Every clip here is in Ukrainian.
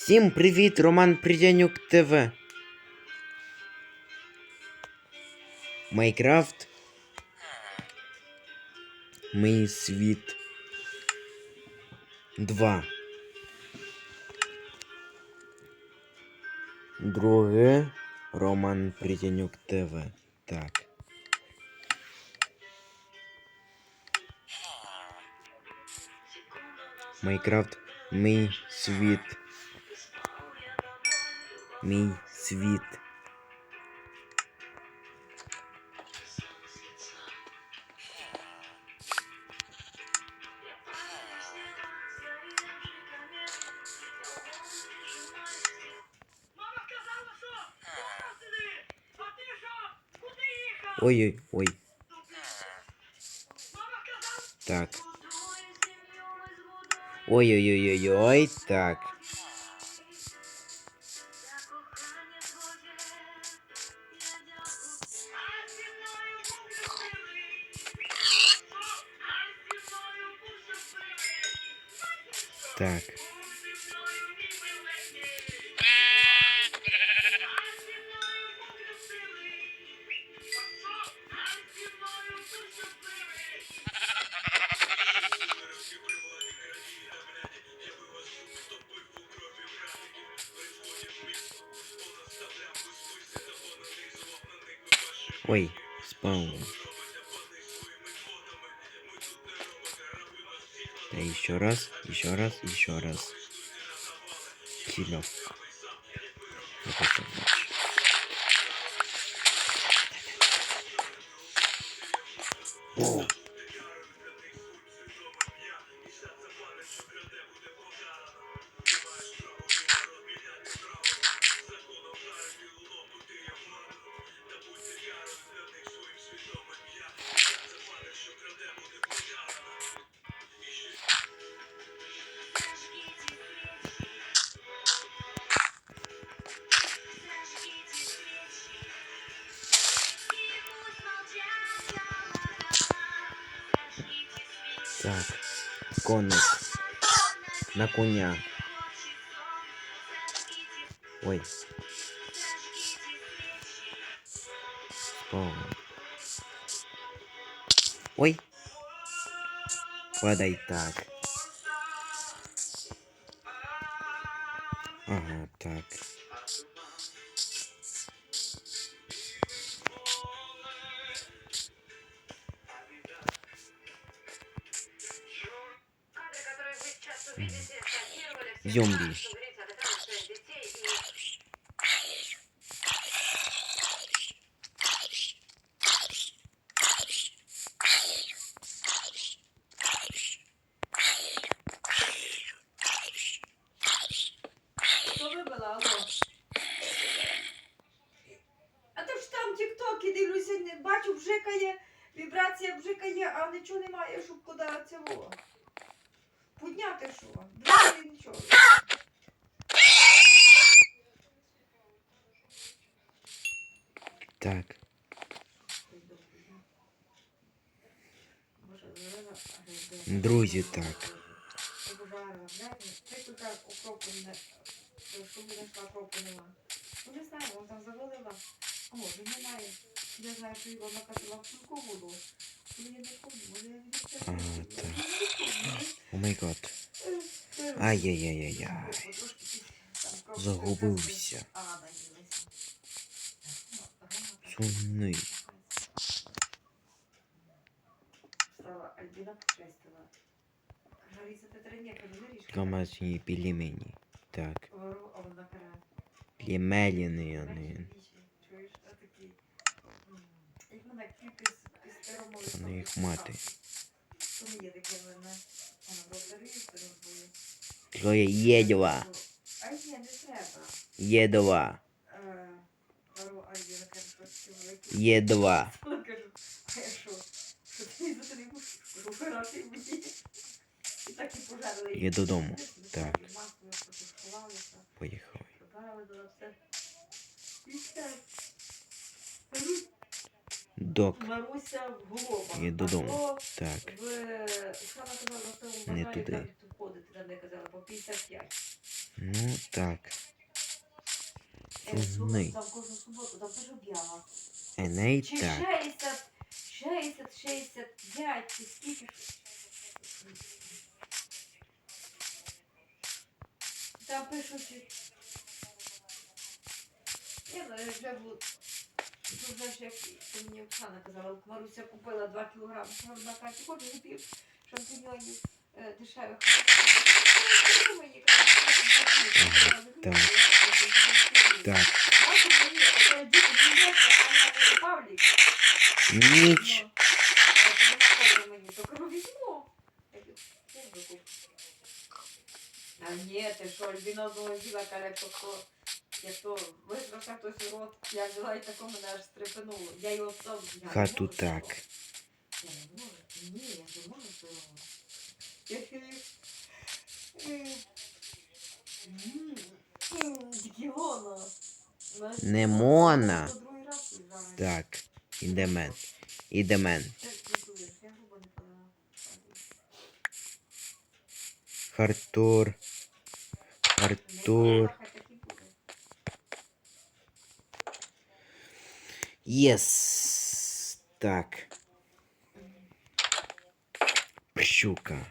Всім привіт, Роман Придянюк ТВ. Майкрафт. Мій світ. 2. Друге. Роман Придянюк ТВ. Так. Майкрафт. Мій світ. Ой. Мама казала, Так. Ой-ой-ой-ой-ой. Так. Ой. Да еще раз, еще раз, еще раз. Кило. Коник. На коня. Ой. Спаун. Ой. Падай так. Ага, так. Не бачу, бжикає, вібрація бжикає, а нічого немає, щоб куди цього. Підняти що? Бжикає нічого. Так. Друзі, так. Ти тут окропу не... Що буде, що окропу нема. Ну не знаю, вон там завалила. Може немає. Я знаю, що його накатила в кульку воду. Ну, не може я не О май гад. Ай-яй-яй-яй. Потрошки там Загубився. Сумний. Домашні пельмені. Так. Племеліни вони. Вони їх мати. То не є таке вона. Вона благодарується розбою. Троє єдова. А ні, не треба. Єдова. Єдова. Я що? Що ти не затримав? Кажу, вирати мені. І так і пожарили. Я додому. Так. Масло, що сховалися. Поїхали. Пожарили до все. І все. Док. Маруся в голова. Додому. Так. в на Не туди. там там не казала, по 55. Ну, Так. Е. Еней Чи так. 60, 60, 65, чи скільки. Там пишуть. Я вже буду. Тут знаєш, як це мені Оксана казала, Маруся купила 2 кілограми шмарбака, хочу випів шампіньонів е, дешевих. Ну, Так. Так. Павлік. Ніч. А ні, ти що, Альбіна одного з'їла, каже, то як то висрався хтось у рот, я взяла і тако мене аж стрепенуло. Я його не Хату так. Я не можу, ні, я не можу цього. Я хотів... Дікілона. Не мона. Так. Ідемен. Ідемен. Це жартуєш, я грубо не подала. Хартур. Хартур. Хай так і буде. Єс. Так. Щука.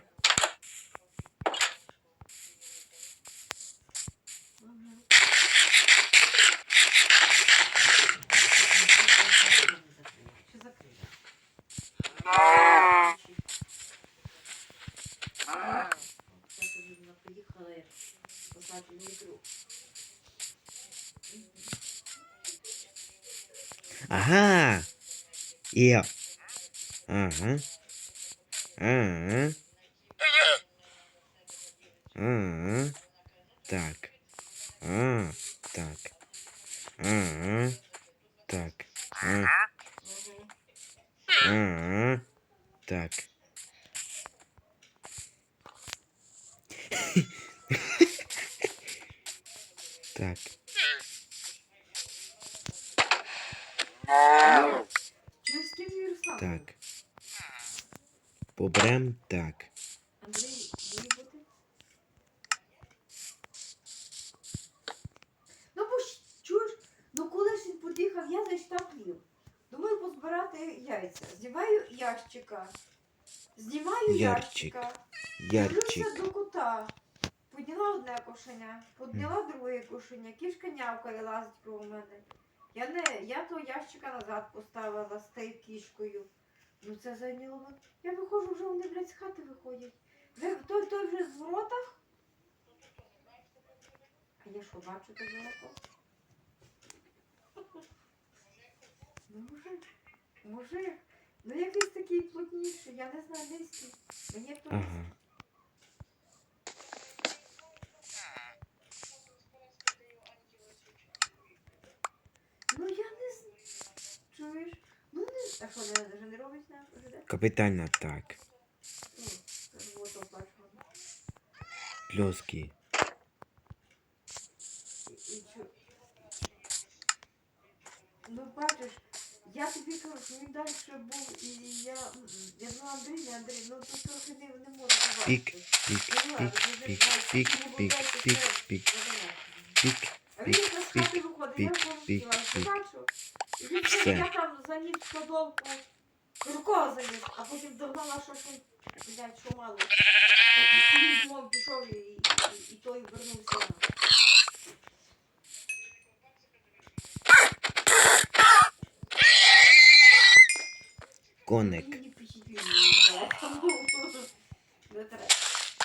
Є. Ага. Ага. Ага. Так. А, так. Ага. Так. А, Мгм. ага. Так. Так. Чи з ким Ярослав? Так. Побрем так. Андрій, буде бути? Ну бо ж, чуєш, ну коли ж він під'їхав, я зайшла плів. Думаю, позбирати яйця. Знімаю ящика. Знімаю Ярчик. ящика. Ярчик. Дивлюся до кута. Підняла одне кошеня, підняла друге кошеня, кішка нявкає лазить коло мене. Я не, я того ящика назад поставила з тією кішкою. Ну це зайняло. Я виходжу, вже вони, блядь, з хати виходять. Ви, той, той вже в воротах? А я що, бачу те молоко? Ну, мужик, мужик, ну якийсь такий плотніший, я не знаю, низький. Мені то Ага. Ну я не знаю. Чуєш? Ну не. А що, не, вже не робить на ЖД? Капітально так. Ну, вот оплачувано. Плюски. І, і чу... Ну бачиш, я тобі кажу, що він далі був, і я, м, я думала, Андрій, не Андрій, ну тут трохи не, не можу Пік, побачити. пік, Ну, пік, ладно, вже пік, знаєш, пік, ну, пік, дайте пік, це, пік, забирайте. пік. А він якраз з пік, хати виходить, пік, я виходжу, пік, я вас пік. Бачу. І він Все. все, я там заніс в кладовку, рукою а потім догнала, що він, блядь, що мало. І пішов і, і, і той вернувся. Коник. Не треба.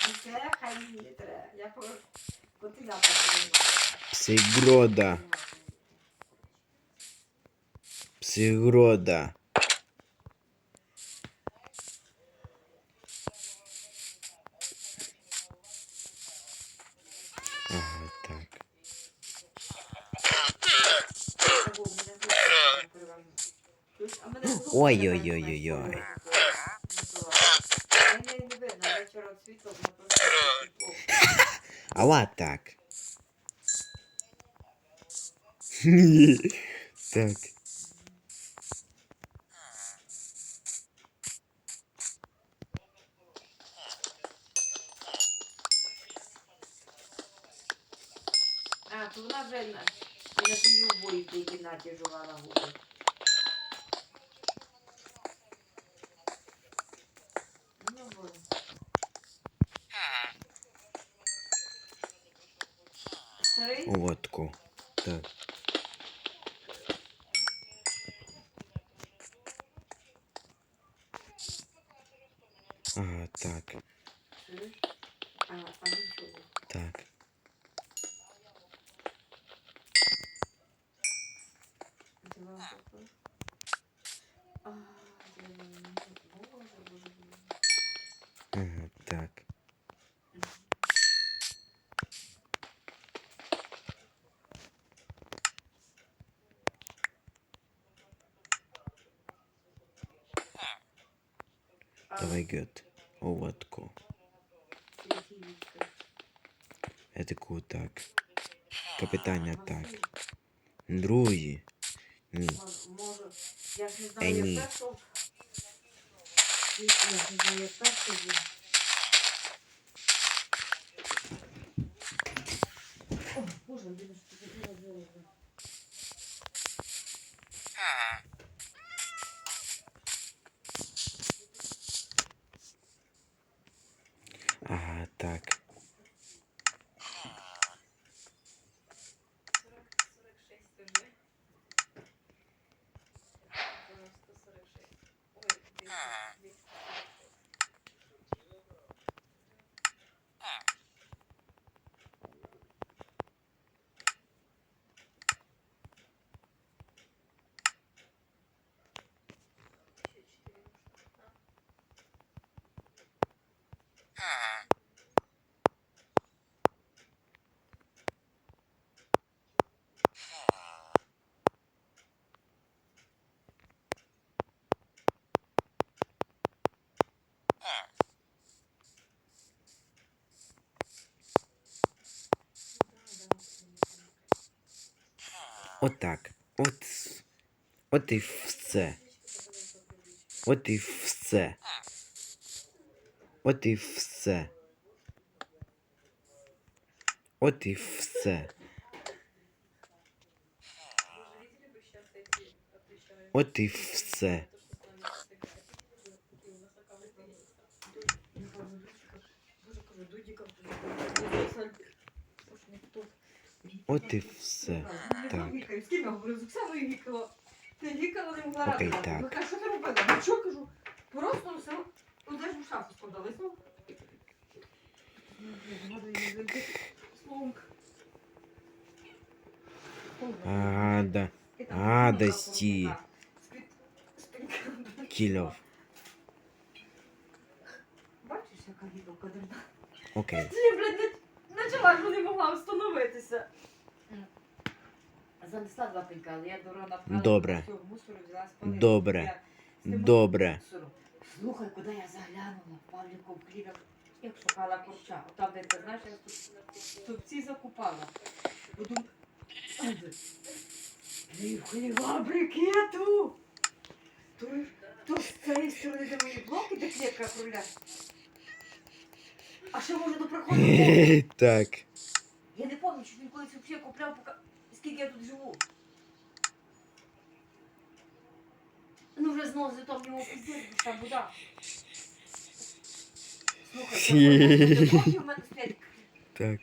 Не треба, хай не треба. Я по. Псигрода. Так. Ой-ой-ой-ой-ой. Ала так. так. Вже на, і на тій убої в тій кімнаті жувала губи. Ну, бо. Старий? Водку. Так. Ага, так? А, а нічого. так. Це вам таке? А, блін, боже, боже, боже. Ага, так. А, Давай гет. Водку. який відкрив? Етику так. Капітання А, так. Василь, Друзі. Ні. мож- Може, я ж не Е, знаю, ні. як першого. Я ж не знаю, як першого. О, Боже, людина, Отак. От. с- От і все. От і все. От і все. От і все. Вы же видели бы сейчас эти отвечаю. От і все. То, что с нами всегда купил на аккаунт Инста. Я кажу, Дудіка, Боже, кажу, Дудіка, Слушай, не хто. От і все. Так. З ким я говорю? З Оксаною гікала. Ти гікала, не могла Окей, так. Кажу, що ти робила? Ну що кажу? Просто все. Ж в шафу складали? Ну. А, да. Гадості. Кільов. Бачиш, яка гікалка дурна? Окей. Ти, блядь, не, що не могла встановитися. Занесла два пенька, але я дура напхала. Добре. всього мусору взяла спалила. Добре. Я з тим Добре. мусором. Слухай, куди я заглянула? Павліку в клінах, як шукала корча. Там, де ти знаєш, я тут стовпці закупала. Буду... Ти в хліва брикету! То, то з цієї сторони, де мої блоки, де клітка круля. А ще може до проходу. Так. Я не пам'ятаю, що він колись взагалі купляв, поки... скільки я тут живу. Ну вже знову за там його піздець, бо ж там вода. Слухай, це потім в мене стоять. Так.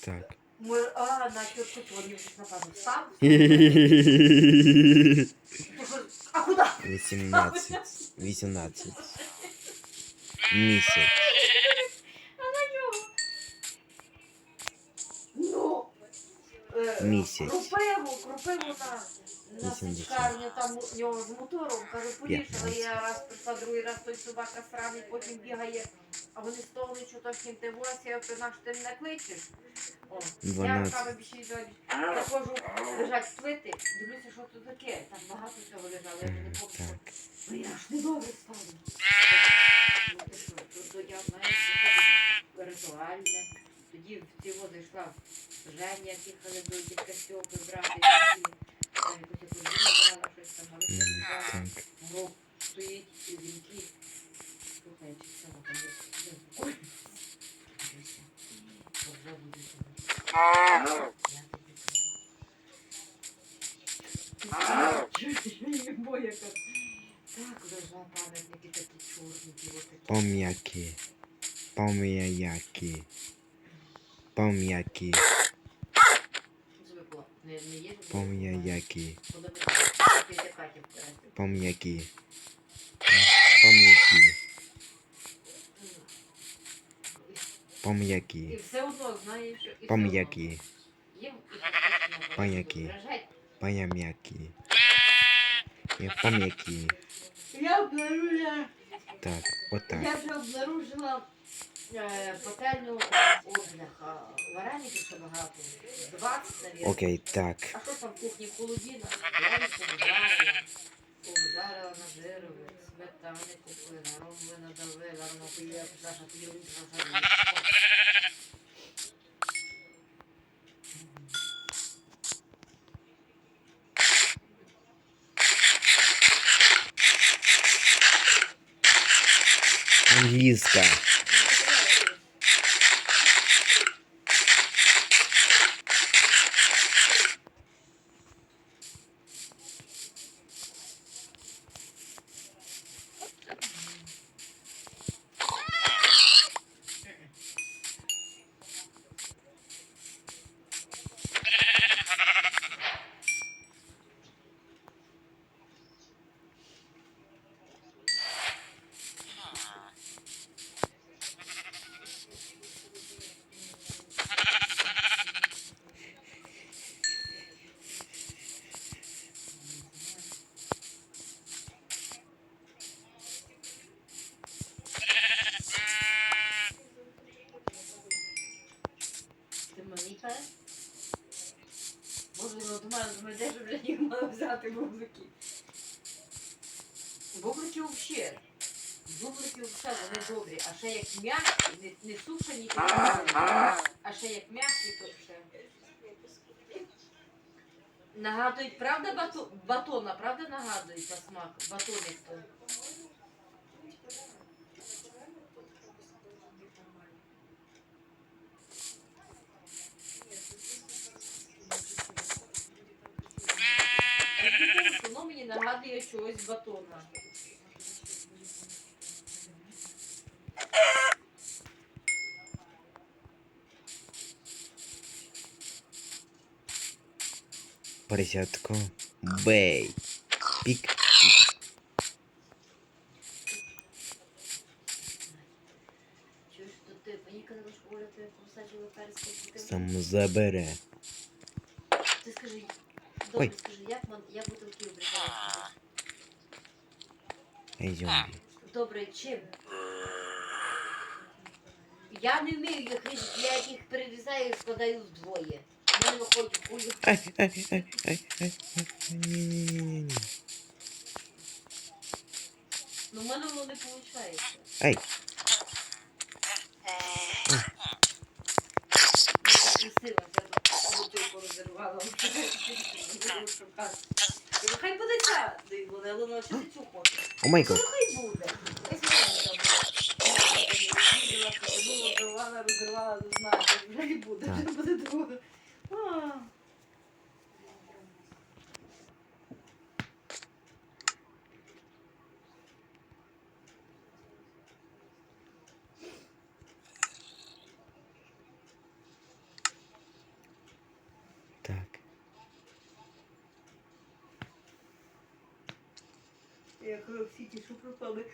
Так. Ми, а, на тітку твою щось напевно став. А куди? 18. 18. Місяць. Місяць. Кропиву, кропиву на, на 80. січкарню, там у нього з мотором, каже, поїхала, я раз прийшла, другий раз той собака сраний, потім бігає, а вони стогли, що то всім ти ось, я ти наш ти мене кличеш. О, я Дванадцять. руками більше не даю. Я ходжу, лежать плити, дивлюся, що тут таке, там багато всього лежало, я вже не М, Так. Ну я ж не добре стану. Ну ти що, я знаю, що ритуальне. Тоді в ці води йшла Женя, їхали до дітка Стьопи, брати, там якусь яку зіму брала, щось там, але М, це. Так. Гроб стоїть, і вінки. Слухай, чи це там є? Так лежа пам'ятники такі чорні. Пом'які. Пом'які. Пом'які. Звикла. Не, не є. Пом'які. Пом'які. Пом'які. Пом'які. Пом'які. Пом'які. Пом'які. І пом'які. Я обнаружила, Так, отак. я вже обнаружила пательню обляха. Вареників ще багато. 20, навіть. Окей, так. А що там в кухні холодіна? Я їх обжарила. Обжарила на жирові, сметани купила, ром надавила, ром поїла, Саша поїла, Саша Англійська. Взяти бублики. Бублики взагалі. Бублики взагалі вони добрі, а ще як м'які, не, не сушені, то а ще як м'які, то ще. Нагадують, правда, бато... батона, правда нагадують на смак? Батоник то. Мені казали, що Оля тебе посаджила перську Сам забере. Ти скажи, добре, Ой. скажи, як ман, я бутилки обрізаю? Зомбі. Добре, чим? Я не вмію їх різати, я їх перерізаю і складаю вдвоє. У мене виходить кулю. Ай, ай, ай, ай, ай, ай. Ні-ні-ні-ні. Ну в мене воно не виходить. Ай, красиво, я бутилку розірвала. Хай буде ця, Вона що ти цю хочеш. о май гад. Ну буде. Ось вона там розривала, не знаю, вже не буде, друге. А. Так. Як всі ті, що пропали.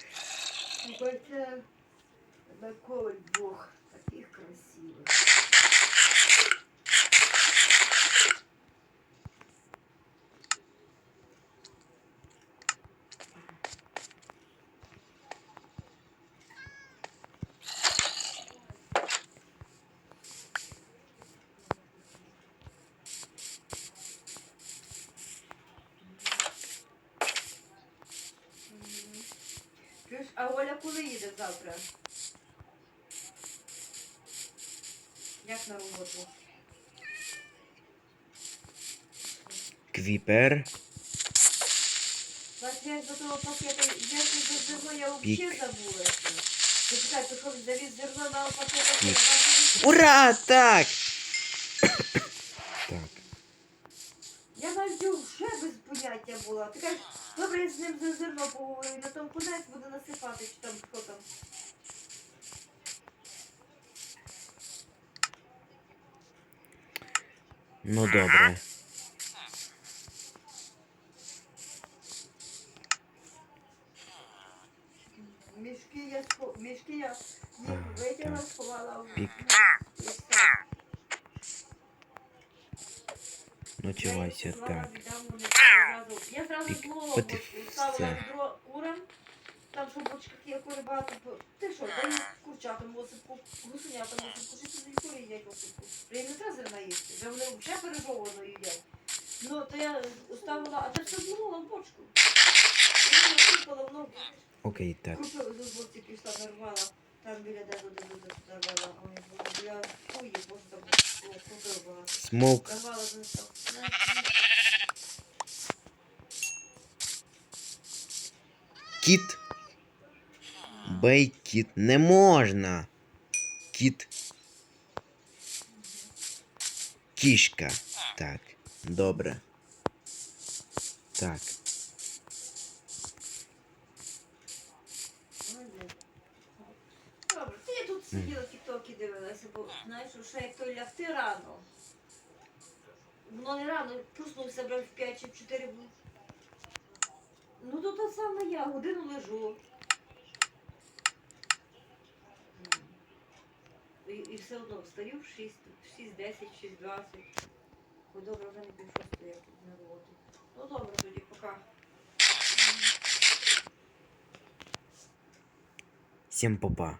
Бача на коло двох таких красивих. А Оля коли їде завтра? Як на роботу? Квіпер. Я до того пакета, я до зерно, я взагалі забулася. Ти чекай, ти що завіз зерно на пакета, Ура! Так! так. Я навіть вже без поняття була. Ти кажеш, добре, я з ним за зерно поговорю, на тому конець буду насипати, чи там хто там. Ну добре. Мішки я мішки я їх витягла, сховала в. Ночувайся поклала, так. Я зразу і ставила відро курам. Там, що бочках є багато. Ти що, дай курчатам осипку, гусенятам осипку, що туди кури їдять осипку. Їм не треба зерна їсти, вже вони вже пережовано їдять. Ну, то я ставила, а це все зловила в бочку. Я насипала, воно Окей, так. Купила з боці пішла, нарвала, там біля де до нарвала, ой, було біля хуї, бо там було багато. Смок. Нарвала. Кіт. Бей кіт. Не можна. Кіт. Кішка. Так. Добре. Так. Добре, ти я тут сиділа, тіктоки дивилася, бо знаєш, що як то лягти рано. Воно не рано, проснувся брав в 5 чи в 4 був. Ну то та саме я, годину лежу. І, і все одно встаю в 6, в 6.10, 6.20. Ой, добре, вже не пів шостої, тут на роботу. Ну добре, тоді пока. Всім попа.